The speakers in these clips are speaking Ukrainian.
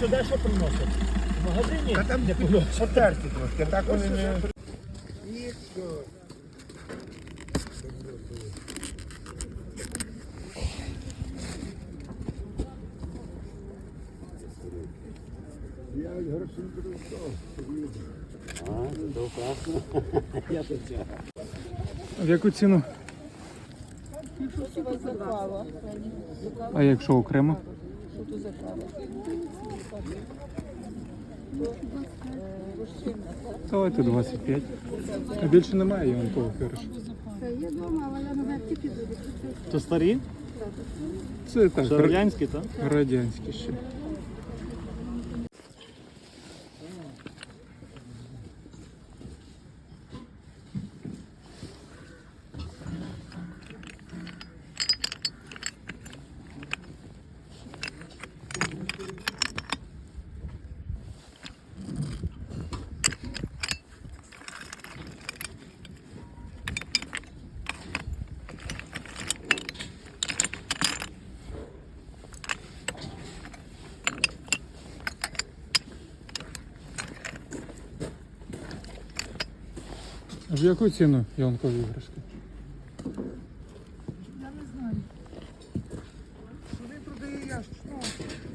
сюди що приносять? В магазині? Та там не приносять. потерті трошки, так вони не... І все. Я гроші Я тут. В яку ціну? А якщо окремо? Давайте 25. А більше немає янкових іграшок. Я дома, але я на тільки. То старі? Це так, Це радянські, так? радянські ще. А в яку ціну янкові іграшки? Я не знаю. Він продає ящик. Ну,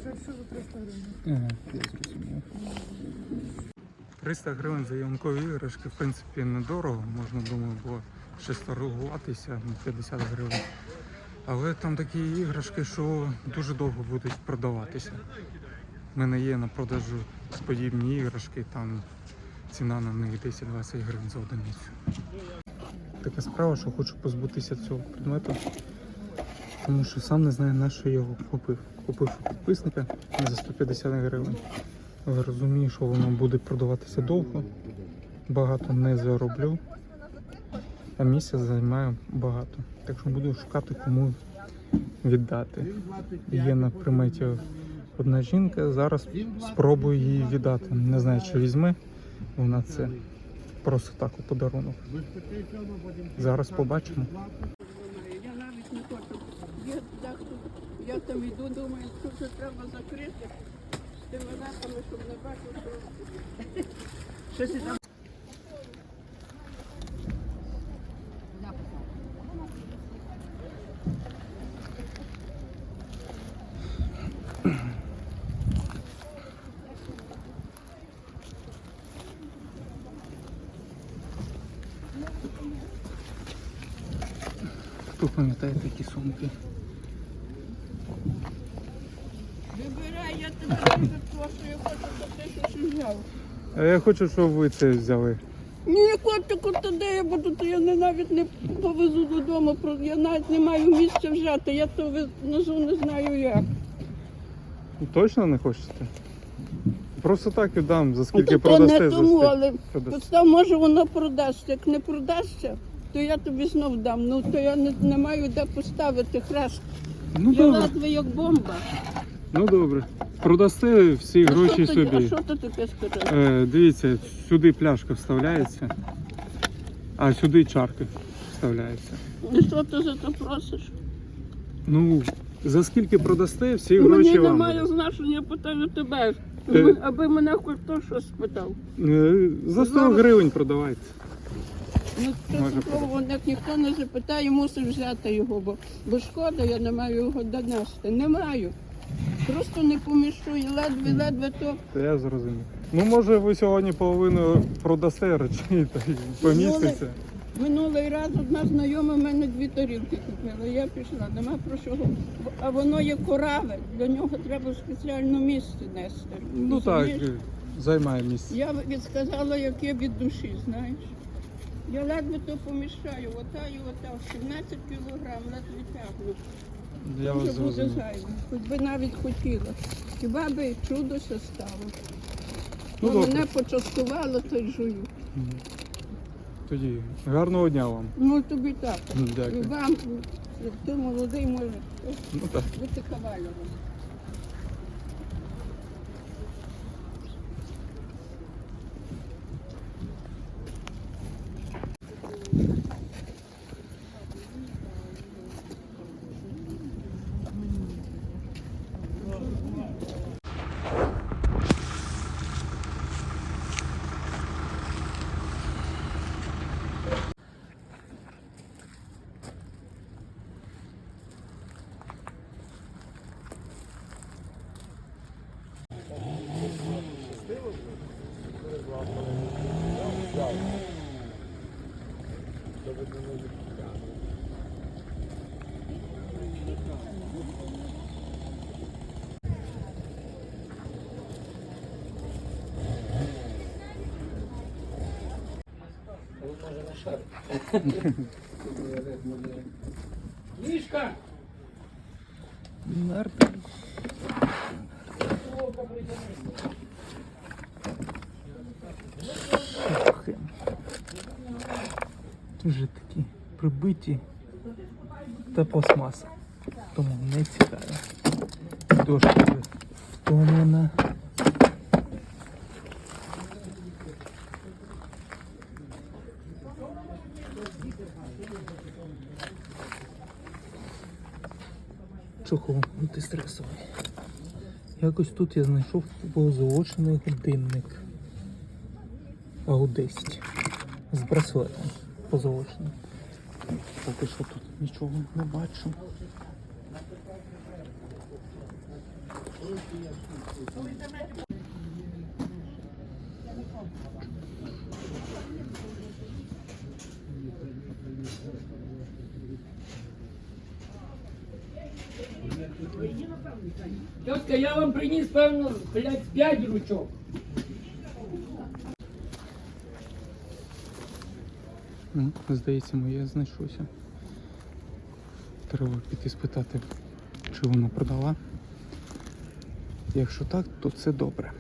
це все за 300 гривень. Ага, я зрозумів. 300 гривень за янкові іграшки, в принципі, недорого. Можна, думаю, було ще старгуватися на 50 гривень. Але там такі іграшки, що дуже довго будуть продаватися. У мене є на продажу подібні іграшки, там ціна на них 10-20 гривень за одиницю. Така справа, що хочу позбутися цього предмету, тому що сам не знаю, на що його купив. Купив у підписника за 150 гривень. Але розумію, що воно буде продаватися довго, багато не зароблю, а місця займає багато. Так що буду шукати кому віддати. Є на приметі одна жінка, зараз спробую її віддати. Не знаю, чи візьме вона це просто так у подарунок. Зараз побачимо. Я навіть не хочу. Я там йду, думаю, що це треба закрити тими лапами, щоб не бачив, що щось там. Хто пам'ятає такі сумки? Вибирай, я тебе прошу, я хочу, щоб ти щось взяв. А я хочу, щоб ви це взяли. Ні, котику, то де я буду, то я не, навіть не повезу додому, я навіть не маю місця взяти, я то внизу не знаю як. Точно не хочете? Просто так віддам, за Ну, скільки продасте. не тому, але продасте. Може воно продасться. Як не продасться, то я тобі знов дам. Ну то я не, не маю де поставити хрест. Ну Я добре, ледве як бомба. ну добре. Продасте всі А гроші що тоді- А собі. що ти таке сказав? Е, дивіться, сюди пляшка вставляється, а сюди чарка вставляється. І що ти за це просиш? Ну, за скільки продасте, всі Мені гроші вам. немає будуть. значення, я питаю тебе. Е. Аби мене хоч хто щось спитав. Е, За 100 Зараз- гривень продавайте. Ну, слово, як ніхто не запитає, мусиш взяти його, бо, бо шкода, я не маю його донести. Не маю. Просто не поміщу ледве-ледве то. Та я зрозумів. Ну, може, ви сьогодні половину продасте речей та й поміститься. Минулий раз одна знайома в мене дві тарілки купила. Я пішла, нема про що. А воно є кораве, для нього треба спеціальне місце нести. Ну так, Розумієш? займає місце. Я відсказала, як є від душі, знаєш. Я ледве то поміщаю, ота і ота, 17 кілограм, ледве тягну. Я вас Дуже буде зрозумів. зайве. Хоч би навіть хотіла. Хіба би чудо се стало. Ну, добре. мене почастувало, то й жую. Тоді гарного дня вам. Ну тобі так. І вам, ти молодий, може Ну так. бути кавалером. Мішка! Мертвий. Сухим. Дуже такі прибиті та пластмаса. Тому не цікаво. Дошка втомлена. Чохол антистресовий. Якось тут я знайшов позолочений годинник. Агу 10 з браслетом позолоченим. Поки що тут нічого не бачу. Тетка, я вам приніс, певно, блядь, п'ять ручок. Здається, моє знайшлося. Треба піти спитати, чи вона продала. Якщо так, то це добре.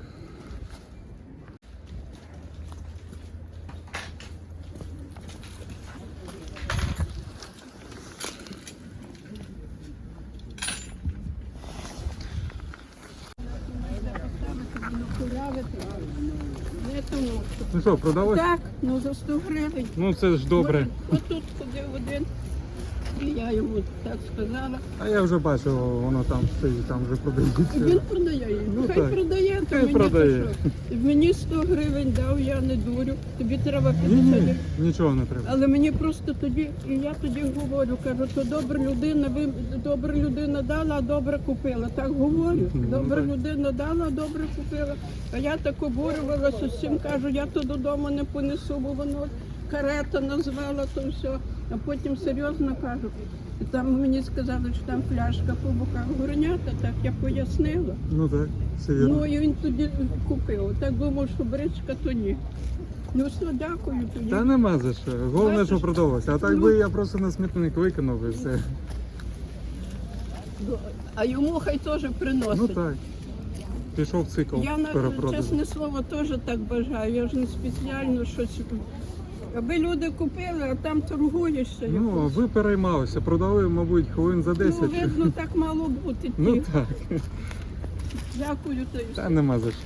Не тому, що. Продалось? Так, ну за 100 гривень. Ну це ж добре. Ось тут ходив один, і я йому так сказала. А я вже бачив, воно там стоїть, там вже продається. він продає її. Ну, Хай так. продає, Хай мені продає. то що? Мені 100 гривень дав, я не дурю. Тобі треба Ні, 50 ні, гривень. нічого не треба. Але мені просто тоді, і я тоді говорю, кажу, то добра людина, ви добра людина дала, а добре купила. Так говорю. Ну, Добра так. людина дала, а добре купила. А я так обурювалася з цим, кажу, я то додому не понесу, бо воно карета назвала то все. А потім серйозно кажу. І Там мені сказали, що там пляшка по боках горнята, так я пояснила. Ну так, все вірно. Ну і він тоді купив. Так думав, що бричка, то ні. Ну все, дякую тоді. Та нема за що. Головне, Бачиш? що продалося. А так Ну. би я просто на смітник викинув і все. А йому хай теж приносить. Ну так. Пішов цикл Я на перепродажу. чесне слово теж так бажаю. Я ж не спеціально щось. Аби люди купили, а там торгуєшся. Ну, а якось. ви переймалися, продали, мабуть, хвилин за 10. ну видно, так мало бути. Ну так, Дякую все. та нема за що.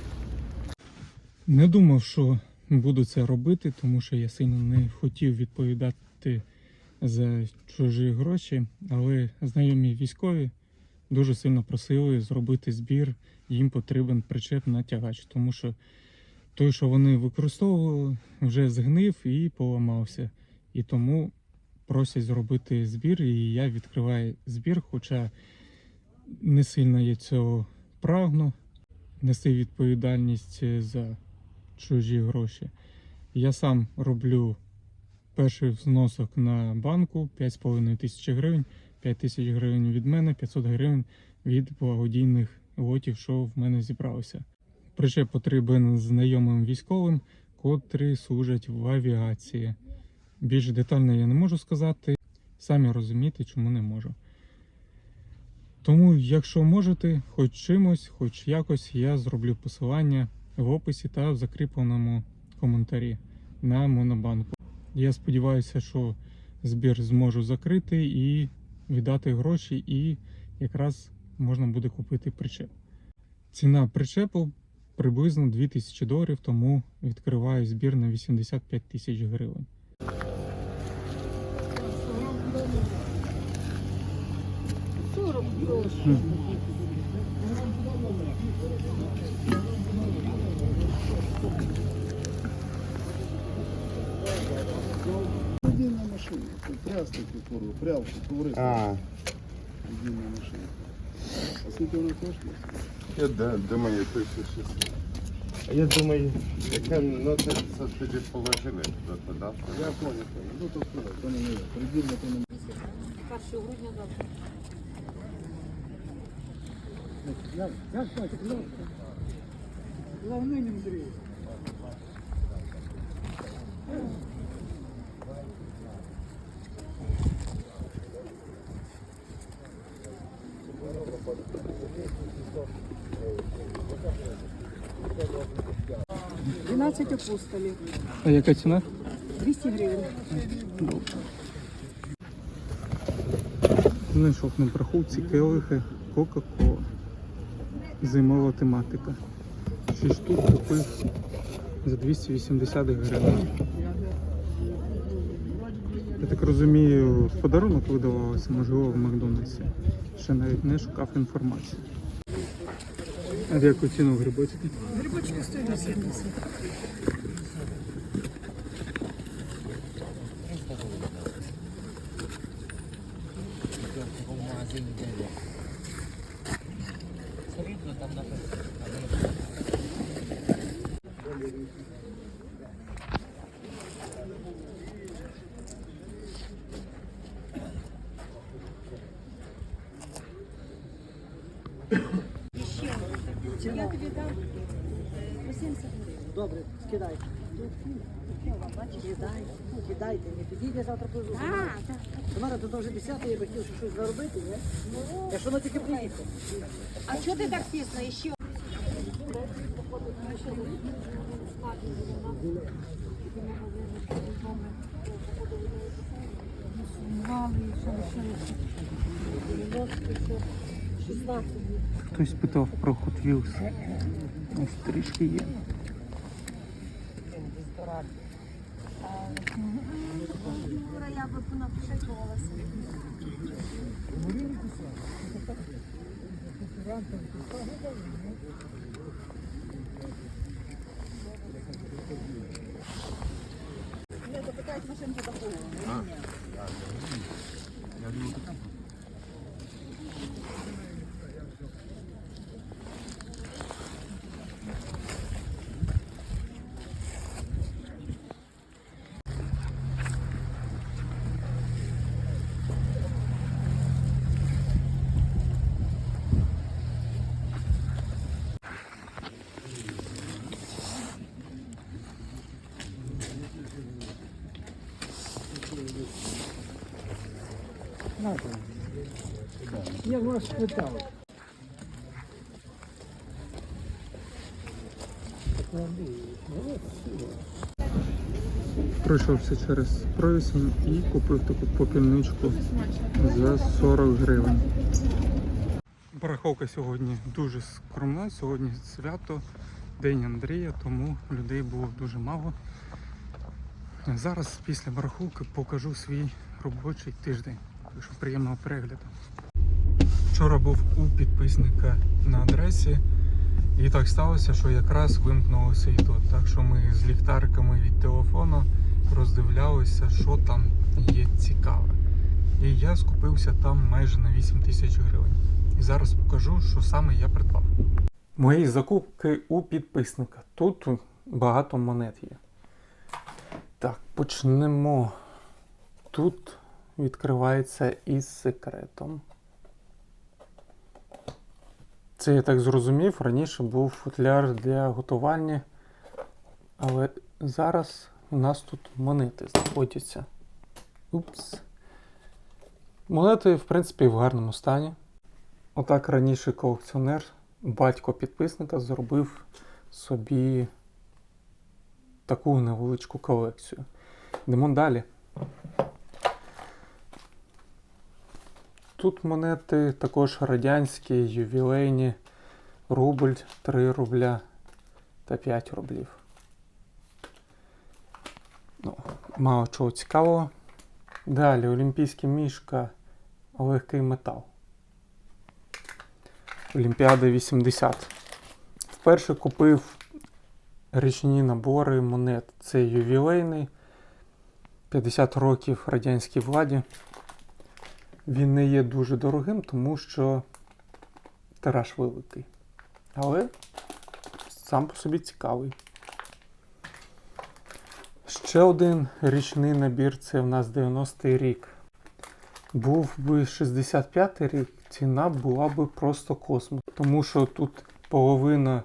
Не думав, що буду це робити, тому що я сильно не хотів відповідати за чужі гроші, але знайомі військові дуже сильно просили зробити збір, їм потрібен причеп на тягач, тому що той, що вони використовували, вже згнив і поламався. І тому просять зробити збір, і я відкриваю збір, хоча не сильно я цього прагну нести відповідальність за чужі гроші. Я сам роблю перший взносок на банку 5,5 тисячі гривень, 5 тисяч гривень від мене, 500 гривень від благодійних лотів, що в мене зібралося. Причеп потрібен знайомим військовим, котрі служать в авіації. Більш детально я не можу сказати, самі розумієте, чому не можу. Тому, якщо можете, хоч чимось, хоч якось, я зроблю посилання в описі та в закріпленому коментарі на Монобанку. Я сподіваюся, що збір зможу закрити і віддати гроші, і якраз можна буде купити причеп. Ціна причепу приблизно 2000 доларів, тому відкриваю збір на 85 тисяч гривень. Водійна машина. Це Прясти купуру, прялку, коврити. А, Водійна машина. А скільки вона коштує? я да, до моєї пише щось. Я думаю, Яке, ну це, це тоді положили туди, туди. Я понял, понял. Ну то все, то не є. Придільно то не Як, як, як, як? Головний не мудріє. А яка ціна? 200 гривень. Знайшов на браховці келихи Кока-Кола. Зимова тематика. 6 штук купив за 280 гривень. Я так розумію, в подарунок видавалося, можливо, в Макдональдсі. Ще навіть не шукав інформації. А в яку ціну грибочки? бочки стоїли 70. Я тобі дам. Грибочки 180. Добре, скидай. Кидай, кидайте, не підійде завтра позу. Тамара, тут вже 10 я би хотів щось заробити, ні? Якщо воно тільки приїхав. А что ты так тесно еще? Хтось питав про Hot Wheels. Ось трішки є. Я бы понапшикувалася. Я вас питав. Пройшовся через провісень і купив таку попільничку за 40 гривень. Бараховка сьогодні дуже скромна. Сьогодні свято, День Андрія, тому людей було дуже мало. Зараз після бараховки покажу свій робочий тиждень. Так що приємного перегляду. Вчора був у підписника на адресі. І так сталося, що якраз вимкнуло світло. Так що ми з ліхтариками від телефону роздивлялися, що там є цікаве. І я скупився там майже на 8 тисяч гривень. І зараз покажу, що саме я придбав. Мої закупки у підписника. Тут багато монет є. Так, почнемо. Тут відкривається із секретом. Це я так зрозумів, раніше був футляр для готування, але зараз у нас тут монети знаходяться. Упс. Монети, в принципі, в гарному стані. Отак раніше колекціонер, батько підписника, зробив собі таку невеличку колекцію. Йдемо далі. Тут монети також радянські, ювілейні, рубль, 3 рубля та 5 рублів. Ну, мало чого цікавого. Далі олімпійська мішка, легкий метал. Олімпіада 80. Вперше купив річні набори монет. Це ювілейний. 50 років радянській владі. Він не є дуже дорогим, тому що тираж великий. Але сам по собі цікавий. Ще один річний набір це в нас 90-й рік. Був би 65-й рік, ціна була би просто космос. Тому що тут половина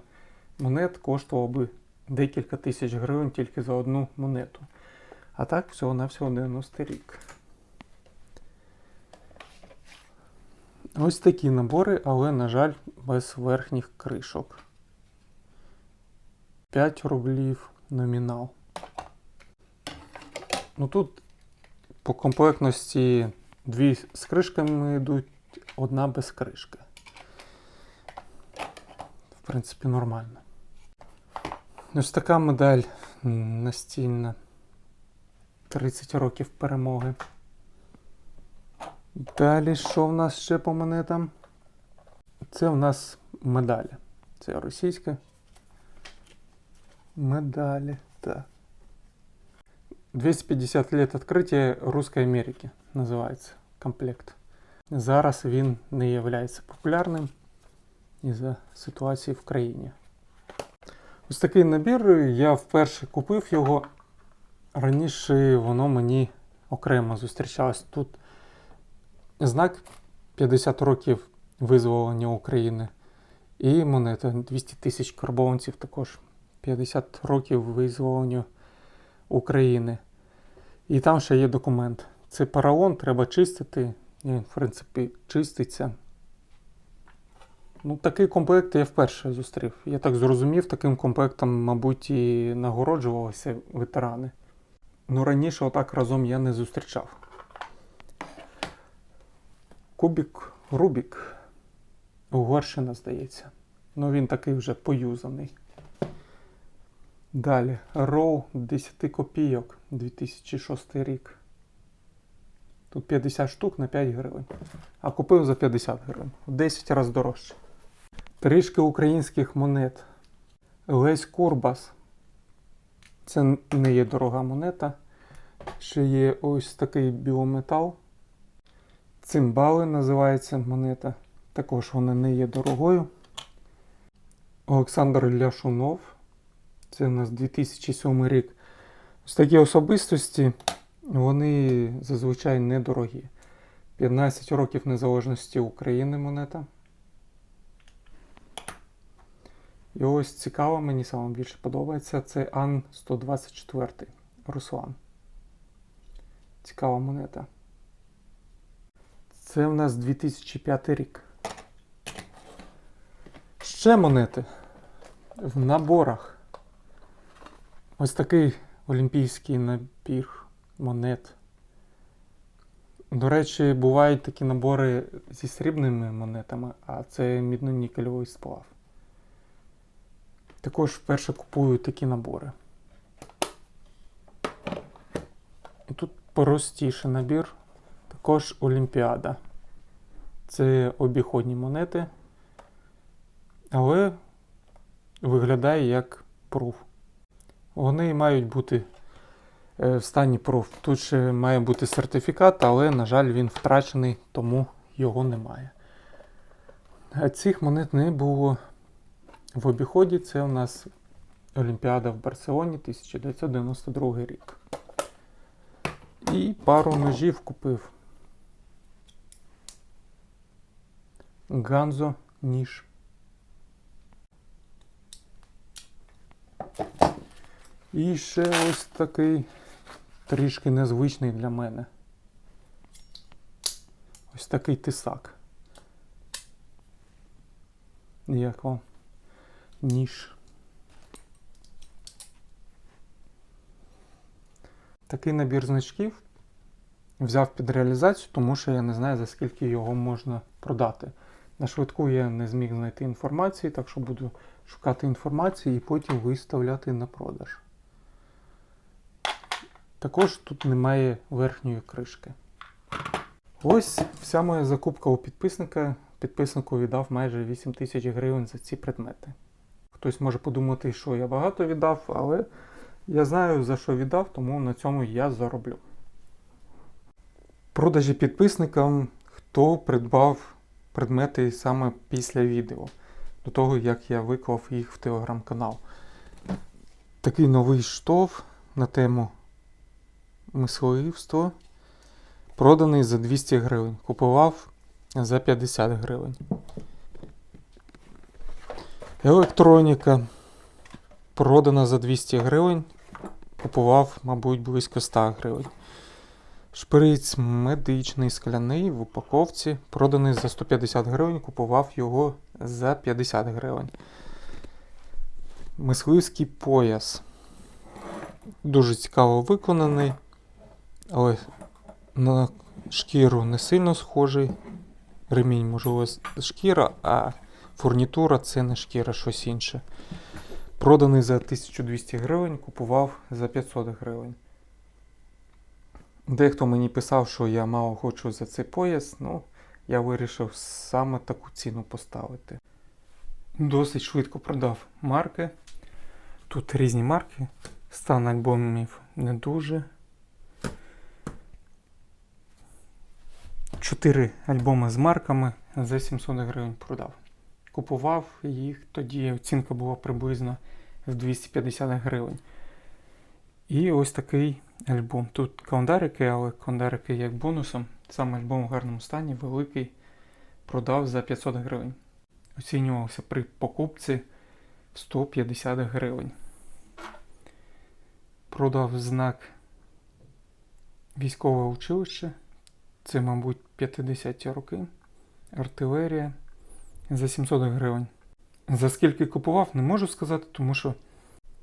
монет коштувала би декілька тисяч гривень тільки за одну монету. А так всього на всього 90 рік. Ось такі набори, але, на жаль, без верхніх кришок. 5 рублів номінал. Ну тут по комплектності дві з кришками йдуть, одна без кришки. В принципі, нормально. Ось така медаль настільна. 30 років перемоги. Далі, що в нас ще по монетам? Це в нас медалі. Це російська. Медалі. Так. 250 лет открытия Русской Америки називається комплект. Зараз він не є популярним із-за ситуації в країні. Ось такий набір. Я вперше купив його. Раніше воно мені окремо зустрічалось. Тут знак 50 років визволення України. І монета 200 тисяч карбованців також 50 років визволенню України. І там ще є документ. Це параон, треба чистити. І в принципі, чиститься. Ну, такий комплект я вперше зустрів. Я так зрозумів, таким комплектом, мабуть, і нагороджувалися ветерани. Ну, раніше отак разом я не зустрічав. Кубік Рубік. Угорщина, здається. Ну, він такий вже поюзаний. Далі. Роу 10 копійок 2006 рік. Тут 50 штук на 5 гривень. А купив за 50 гривень. В 10 разів дорожче. Трішки українських монет. Лесь Курбас. Це не є дорога монета. Ще є ось такий біометал. Цимбали називається монета. Також вона не є дорогою. Олександр Ляшунов. Це у нас 2007 рік. Ось такі особистості, вони зазвичай недорогі. 15 років незалежності України монета. І ось цікаво, мені саме більше подобається. Це Ан 124 Руслан. Цікава монета. Це в нас 2005 рік. Ще монети в наборах. Ось такий олімпійський набір монет. До речі, бувають такі набори зі срібними монетами, а це мідно-нікельовий сплав. Також вперше купую такі набори. І тут простіший набір. Також Олімпіада. Це обіходні монети, але виглядає як пруф. Вони мають бути е, в стані пруф. Тут ще має бути сертифікат, але, на жаль, він втрачений, тому його немає. А Цих монет не було в обіході. Це у нас Олімпіада в Барселоні 1992 рік. І пару ножів купив. Ганзо ніж. І ще ось такий трішки незвичний для мене. Ось такий тисак. Як вам? Ніж. Такий набір значків взяв під реалізацію, тому що я не знаю, за скільки його можна продати. На швидку я не зміг знайти інформації, так що буду шукати інформацію і потім виставляти на продаж. Також тут немає верхньої кришки. Ось вся моя закупка у підписника. Підписнику віддав майже 8 тисяч гривень за ці предмети. Хтось може подумати, що я багато віддав, але я знаю за що віддав, тому на цьому я зароблю. Продажі підписникам, хто придбав предмети саме після відео. до того, як я виклав їх в телеграм-канал. Такий новий штоф на тему мисливства проданий за 200 гривень. Купував за 50 гривень. Електроніка продана за 200 гривень. Купував, мабуть, близько 100 гривень. Шприц медичний скляний в упаковці, проданий за 150 гривень, купував його за 50 гривень. Мисливський пояс. Дуже цікаво виконаний, але на шкіру не сильно схожий. Ремінь, можливо, шкіра, а фурнітура це не шкіра, щось інше. Проданий за 1200 гривень, купував за 500 гривень. Дехто мені писав, що я мало хочу за цей пояс, ну я вирішив саме таку ціну поставити. Досить швидко продав марки. Тут різні марки. Стан альбомів не дуже. Чотири альбоми з марками за 700 гривень продав. Купував їх, тоді оцінка була приблизно в 250 гривень. І ось такий альбом. Тут календарики, але календарики як бонусом. Сам альбом в гарному стані, великий. Продав за 500 гривень. Оцінювався при покупці 150 гривень. Продав знак військове училище. Це, мабуть, 50-ті роки. Артилерія за 700 гривень. За скільки купував, не можу сказати, тому що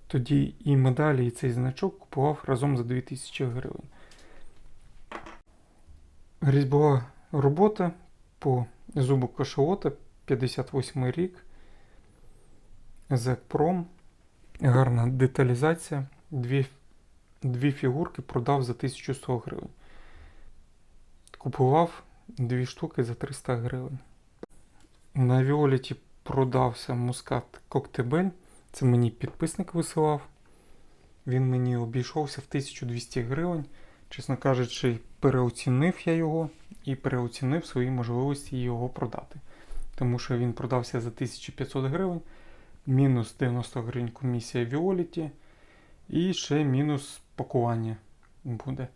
тоді і медалі, і цей значок купував разом за 2000 гривень. Різьбова робота по зубу кашалота 58 рік. Зекпром. Гарна деталізація. Дві, дві фігурки продав за 1100 гривень. Купував дві штуки за 300 гривень. На Віоліті продався мускат Коктебель. Це мені підписник висилав. Він мені обійшовся в 1200 гривень. Чесно кажучи, переоцінив я його і переоцінив свої можливості його продати. Тому що він продався за 1500 гривень, мінус 90 гривень комісія Віоліті, і ще мінус пакування буде.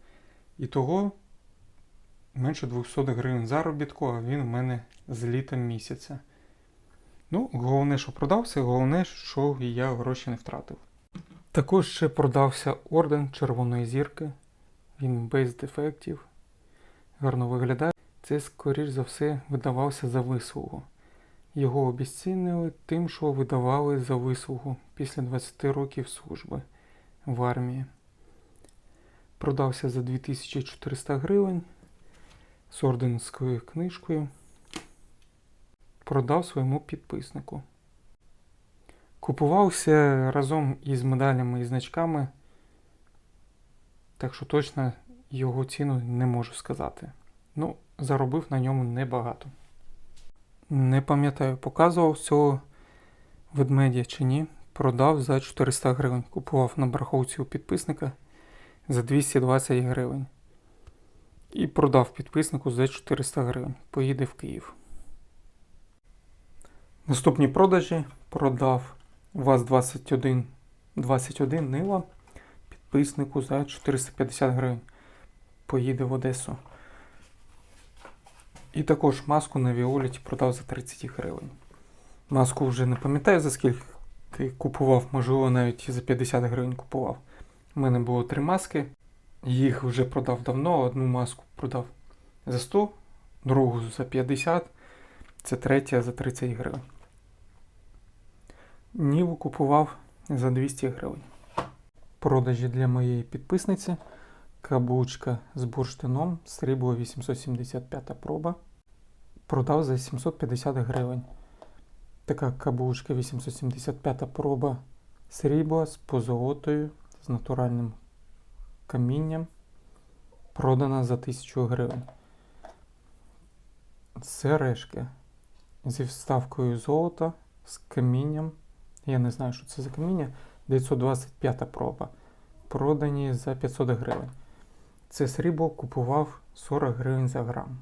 І того менше 200 гривень заробітку, а він в мене з літа місяця. Ну, головне, що продався, головне, що я гроші не втратив. Також ще продався орден Червоної зірки. Він без дефектів. Гарно виглядає. Це, скоріш за все, видавався за вислугу. Його обіцінили тим, що видавали за вислугу після 20 років служби в армії. Продався за 2400 гривень з орденською книжкою продав своєму підписнику. Купувався разом із медалями і значками, так що точно його ціну не можу сказати. Ну, заробив на ньому небагато. Не пам'ятаю, показував цього ведмедя чи ні. Продав за 400 гривень. Купував на бараховці у підписника за 220 гривень. І продав підписнику за 400 гривень. Поїде в Київ. Наступні продажі продав ВАЗ-21 21 Нива підписнику за 450 гривень. Поїде в Одесу. І також маску на Віоліті продав за 30 гривень. Маску вже не пам'ятаю за скільки купував, можливо, навіть за 50 гривень купував. У мене було три маски. Їх вже продав давно. Одну маску продав за 100, другу за 50, це третя за 30 гривень. Ніву купував за 200 гривень. Продажі для моєї підписниці. Каблучка з бурштином, срібло 875 проба. Продав за 750 гривень. Така каблучка 875 проба срібла з позолотою, з натуральним камінням. Продана за 1000 гривень. Сережки зі вставкою золота з камінням. Я не знаю, що це за каміння. 925 проба. Продані за 500 гривень. Це срібло купував 40 гривень за грам.